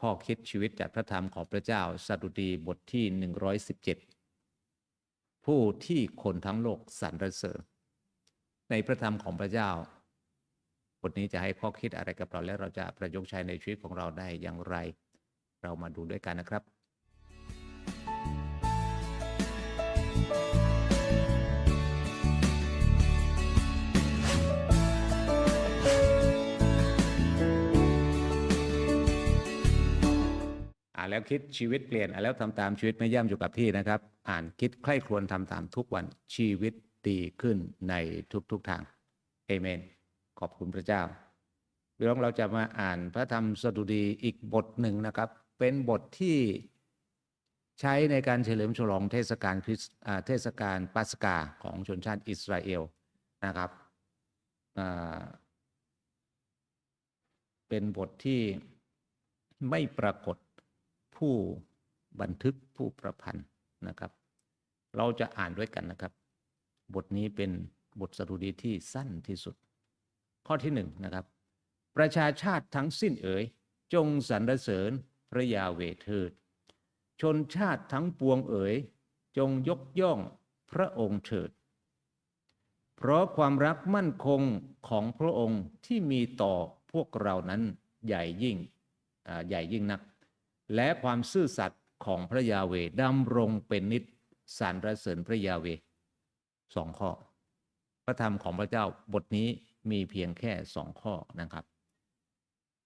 ข้อคิดชีวิตจากพระธรรมของพระเจ้าสดุดีบทที่ 117 ผู้ที่คนทั้งโลกสรรเสริญในพระธรรมของพระเจ้า บทนี้จะให้ข้อคิดอะไรกับเราและเราจะประยุกต์ใช้ในชีวิตของเราได้อย่างไร เรามาดูด้วยกันนะครับานแล้วคิดชีวิตเปลี่ยนอ่านแล้วทำตามชีวิตไม่ย่ำอยู่กับที่นะครับ อ่านคิดใคร่ครวญทำตามทุกวันชีวิตดีขึ้นในทุกๆทางเอเมน ขอบคุณพระเจ้าเรื่องเราจะมาอ่านพระธรรมสดุดีอีกบทหนึ่งนะครับ เป็นบทที่ใช้ในการเฉลิมฉลองเทศกาลคริสต์เทศกาลปัสกาของชนชาติอิสราเอลนะครับเป็นบทที่ไม่ปรากฏ ผู้บันทึกผู้ประพันธ์นะครับ เราจะอ่านด้วยกันนะครับ บทนี้เป็นบทสดุดีที่สั้นที่สุด ข้อที่หนึ่งนะครับ ประชาชาติทั้งสิ้นเอ๋ยจงสรรเสริญพระยาเวเถิด ชนชาติทั้งปวงเอ๋ยจงยกย่องพระองค์เถิด เพราะความรักมั่นคงของพระองค์ที่มีต่อพวกเรานั้นใหญ่ยิ่งใหญ่ยิ่งนัก และความซื่อสัตย์ของพระยาเวดำรงเป็นนิจสรรเสริญพระยาเวสองข้อ พระธรรมของพระเจ้าบทนี้มีเพียงแค่สองข้อนะครับ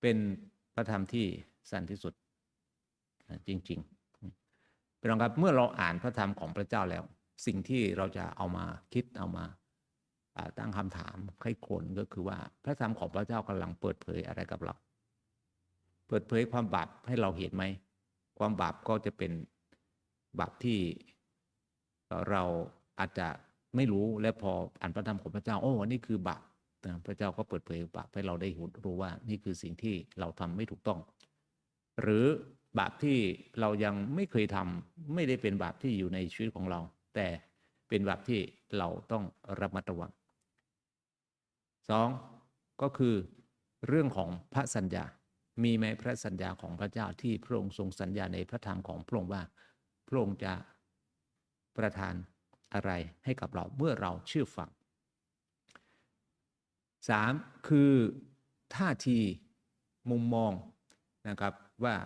เป็นพระธรรมที่สั้นที่สุดจริงๆเป็นองครับเมื่อเราอ่านพระธรรมของพระเจ้าแล้ว สิ่งที่เราจะเอามาคิดเอามาตั้งคำถามใครคนก็คือว่าพระธรรมของพระเจ้ากำลังเปิดเผยอะไรกับเรา เปิดเผยความบาปให้เราเห็นไหม ความบาปก็จะเป็นบาปที่เราอาจจะไม่รู้และพออ่านพระธรรมของพระเจ้า โอ้นี่คือบาปพระเจ้าก็เปิดเผยบาปให้เราได้รู้ว่า นี่คือสิ่งที่เราทำไม่ถูกต้อง หรือบาปที่เรายังไม่เคยทำไม่ได้เป็นบาปที่อยู่ในชีวิตของเรา แต่เป็นบาปที่เราต้องระมัดระวังสองก็คือเรื่องของพระสัญญา มีไหมพระสัญญาของพระเจ้าที่พระองค์ทรงสัญญาในพระธรรมของพระองค์ว่า พระองค์จะประทานอะไรให้กับเราเมื่อเราเชื่อฟังสามคือท่าทีมุมมองนะครับว่า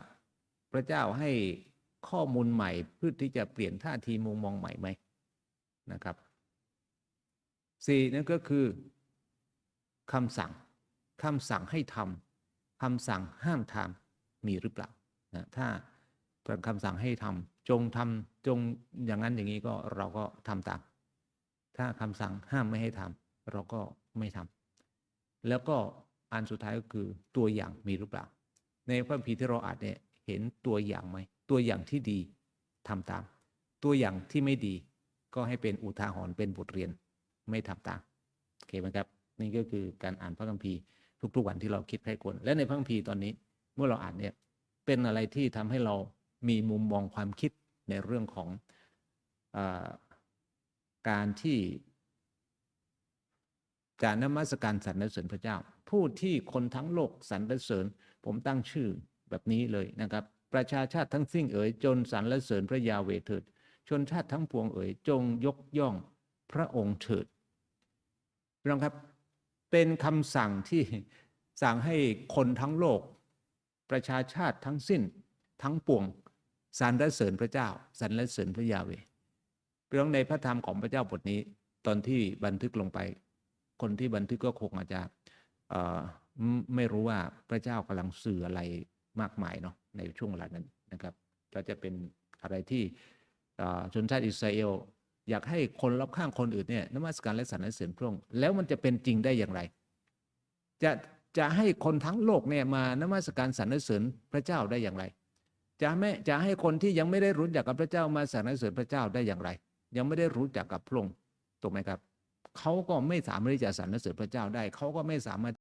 พระเจ้าให้ข้อมูลใหม่เพื่อที่จะเปลี่ยนท่าทีมุมมองใหม่ไหมนะครับสี่นั่นก็คือคำสั่งคำสั่งให้ทำ คำสั่งห้ามทำมีหรือเปล่านะถ้าเป็นคำสั่งให้ทำจงทำจงอย่างนั้นอย่างนี้ก็เราก็ทำตาม ถ้าคำสั่งห้ามไม่ให้ทำเราก็ไม่ทำแล้วก็อันสุดท้ายก็คือตัวอย่างมีหรือเปล่า ในพระคัมภีร์ที่เราอ่านเนี่ยเห็นตัวอย่างไหมตัวอย่างที่ดีทำตาม ตัวอย่างที่ไม่ดีก็ให้เป็นอุทาหรณ์เป็นบทเรียนไม่ทำตามโอเคไหมครับ นี่ก็คือการอ่านพระคัมภีร์ ทุก ๆ วันที่เราคิดให้คน และในพระคัมภีร์ตอนนี้เมื่อเราอ่านเนี่ยเป็นอะไรที่ทำให้เรามีมุมมองความคิดในเรื่องของอการที่การนมัสการสรรเสริญพระเจ้า ผู้ที่คนทั้งโลกสรรเสริญ ผมตั้งชื่อแบบนี้เลยนะครับ ประชาชาติทั้งสิ้นเอ๋ยจนสรรเสริญพระยาเวเถิด ชนชาติทั้งปวงเอ๋ยจงยกย่องพระองค์เถิดพี่น้องครับ เป็นคำสั่งที่สั่งให้คนทั้งโลก ประชาชาติทั้งสิ้น ทั้งปวงสรรเสริญพระเจ้าสรรเสริญพระยาเวพี่องในพระธรรมของพระเจ้าบทนี้ ตอนที่บันทึกลงไป คนที่บันทึกก็คงอาจจะไม่รู้ว่าพระเจ้ากำลังสื่ออะไรมากมายเนาะในช่วงเวลานั้นนะครับก็จะเป็นอะไรที่ชนชาติอิสราเอล อยากให้คนรอบข้างคนอื่นเนี่ยนมัสการและสรรเสริญพระองค์แล้วมันจะเป็นจริงได้อย่างไร จะจะให้คนทั้งโลกเนี่ยมานมัสการสรรเสริญพระเจ้าได้อย่างไร จะไม่จะให้คนที่ยังไม่ได้รู้จักกับพระเจ้ามาสรรเสริญพระเจ้าได้อย่างไร ยังไม่ได้รู้จักกับพระองค์ถูกไหมครับเขาก็ไม่สามารถที่จะสรรเสริญพระเจ้าได้เขาก็ไม่สามารถ